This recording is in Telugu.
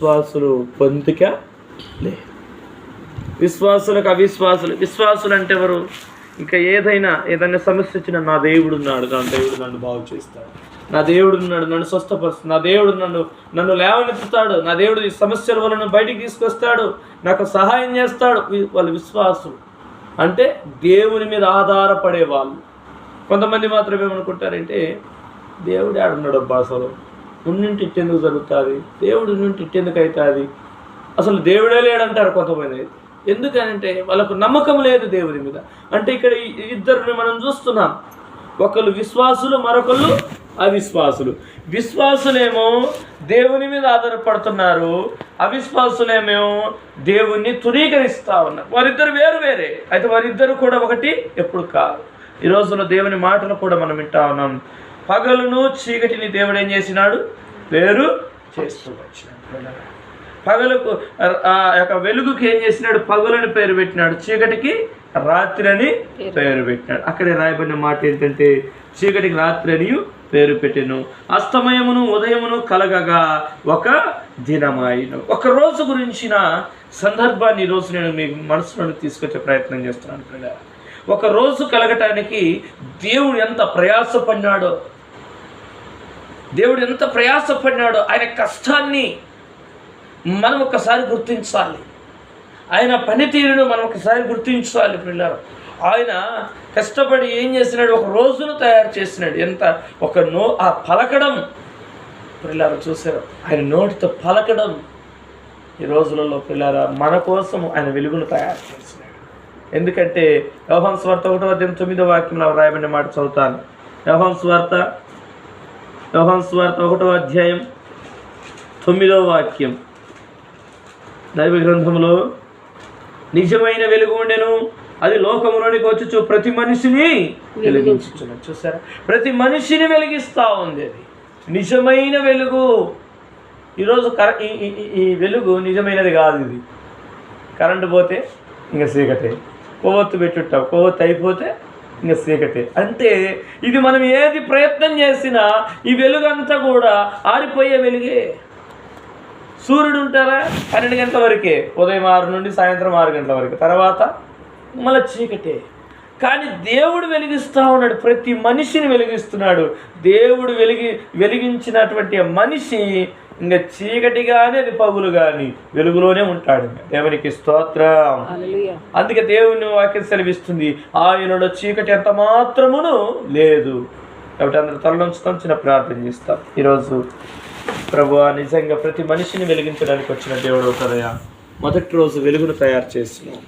విశ్వాసులు పొందిక లే. విశ్వాసులకు అవిశ్వాసులు. విశ్వాసులు అంటే ఎవరు? ఇంకా ఏదైనా ఏదైనా సమస్య వచ్చినా నా దేవుడు ఉన్నాడు నా దేవుడు నన్ను బాగు చేస్తాడు. నా దేవుడు ఉన్నాడు నన్ను స్వస్థపరుస్తాడు. నా దేవుడు నన్ను నన్ను లేవనెత్తుతాడు. నా దేవుడు ఈ సమస్యల వల్ల నన్ను బయటికి తీసుకొస్తాడు. నాకు సహాయం చేస్తాడు. వాళ్ళు విశ్వాసులు. అంటే దేవుని మీద ఆధారపడే వాళ్ళు కొంతమంది మాత్రం ఏమనుకుంటారంటే దేవుడు ఆడున్నాడు అబ్బా అసలు? ఉన్నింటి ఇచ్చేందుకు జరుగుతుంది? దేవుడు నుండి ఇచ్చేందుకు అవుతుంది అసలు దేవుడే లేడంటారు కొంతమంది. ఎందుకనంటే వాళ్ళకు నమ్మకం లేదు దేవుని మీద. అంటే ఇక్కడ ఇద్దరిని మనం చూస్తున్నాం. ఒకళ్ళు విశ్వాసులు మరొకళ్ళు అవిశ్వాసులు. విశ్వాసులేమో దేవుని మీద ఆధారపడుతున్నారు. అవిశ్వాసులేమో దేవుణ్ణి తురీకరిస్తూ ఉన్నారు. వారిద్దరు వేరు వేరే. అయితే వారిద్దరు కూడా ఒకటి ఎప్పుడు కాదు. ఈ రోజున దేవుని మాటలు కూడా మనం వింటా ఉన్నాం. పగలును చీకటిని దేవుడు ఏం చేసినాడు? వేరు చేస్తూ వచ్చినాడు పగలకు ఆ యొక్క వెలుగుకి ఏం చేసినాడు? పగలని పేరు పెట్టినాడు. చీకటికి రాత్రి అని పేరు పెట్టినాడు. అక్కడే రాయబడిన మాట ఏంటంటే చీకటికి రాత్రి అని పేరు పెట్టెను. అస్తమయమును ఉదయమును కలగగా ఒక దినమాయను. ఒక రోజు గురించిన సందర్భాన్ని ఈరోజు నేను మీ మనసులోకి తీసుకొచ్చే ప్రయత్నం చేస్తున్నాను పిల్లలు. ఒక రోజు కలగటానికి దేవుడు ఎంత ప్రయాసపడినాడో దేవుడు ఎంత ప్రయాసపడినాడో ఆయన కష్టాన్ని మనం ఒకసారి గుర్తించాలి. ఆయన పనితీరును మనం ఒకసారి గుర్తించాలి పిల్లలు. ఆయన కష్టపడి ఏం చేసినాడు? ఒక రోజును తయారు చేసినాడు. ఎంత? ఒక నో ఆ పలకడం. పిల్లలు చూసారు ఆయన నోటితో పలకడం ఈ రోజులలో పిల్లల మన కోసం ఆయన వెలుగును తయారు చేసినాడు. ఎందుకంటే యోహాన్ స్వార్థ ఒకటో అధ్యాయం తొమ్మిదో వాక్యంలో రాయబడిన మాట చదువుతాను. యోహాన్ స్వార్థ యోహన్ స్వార్త ఒకటో అధ్యాయం తొమ్మిదో వాక్యం. దైవ గ్రంథంలో నిజమైన వెలుగు ఉండెను అది లోకంలోనికి వచ్చి ప్రతి మనిషిని వెలిగించుచున్న చూసారా? ప్రతి మనిషిని వెలిగిస్తా ఉంది అది నిజమైన వెలుగు. ఈరోజు కర ఈ- ఈ వెలుగు నిజమైనది కాదు ఇది. కరెంటు పోతే ఇంకా చీకటే. కొవ్వొత్తు పెట్టుంటావు కొవ్వొత్తు అయిపోతే ఇంకా చీకటి. అంటే ఇది మనం ఏది ప్రయత్నం చేసినా ఈ వెలుగంతా కూడా ఆరిపోయే వెలుగే. సూర్యుడు ఉంటారా? పన్నెండు గంటల వరకే. ఉదయం ఆరు నుండి సాయంత్రం ఆరు గంటల వరకు. తర్వాత మళ్ళీ చీకటే. కానీ దేవుడు వెలిగిస్తూ ఉన్నాడు. ప్రతి మనిషిని వెలిగిస్తున్నాడు. దేవుడు వెలిగి వెలిగించినటువంటి మనిషి ఇంకా చీకటి కానీ అది పగులు కానీ వెలుగులోనే ఉంటాడు. దేవునికి స్తోత్రం. అందుకే దేవుని వాక్యం సెలవిస్తుంది ఆయనలో చీకటి ఎంత మాత్రమును లేదు. కాబట్టి అందరూ తలలోంచుతాం చిన్న ప్రార్థన చేస్తాం. ఈరోజు ప్రభు నిజంగా ప్రతి మనిషిని వెలిగించడానికి వచ్చిన దేవుడు ఒకదయా మొదటి రోజు వెలుగును తయారు చేసినాం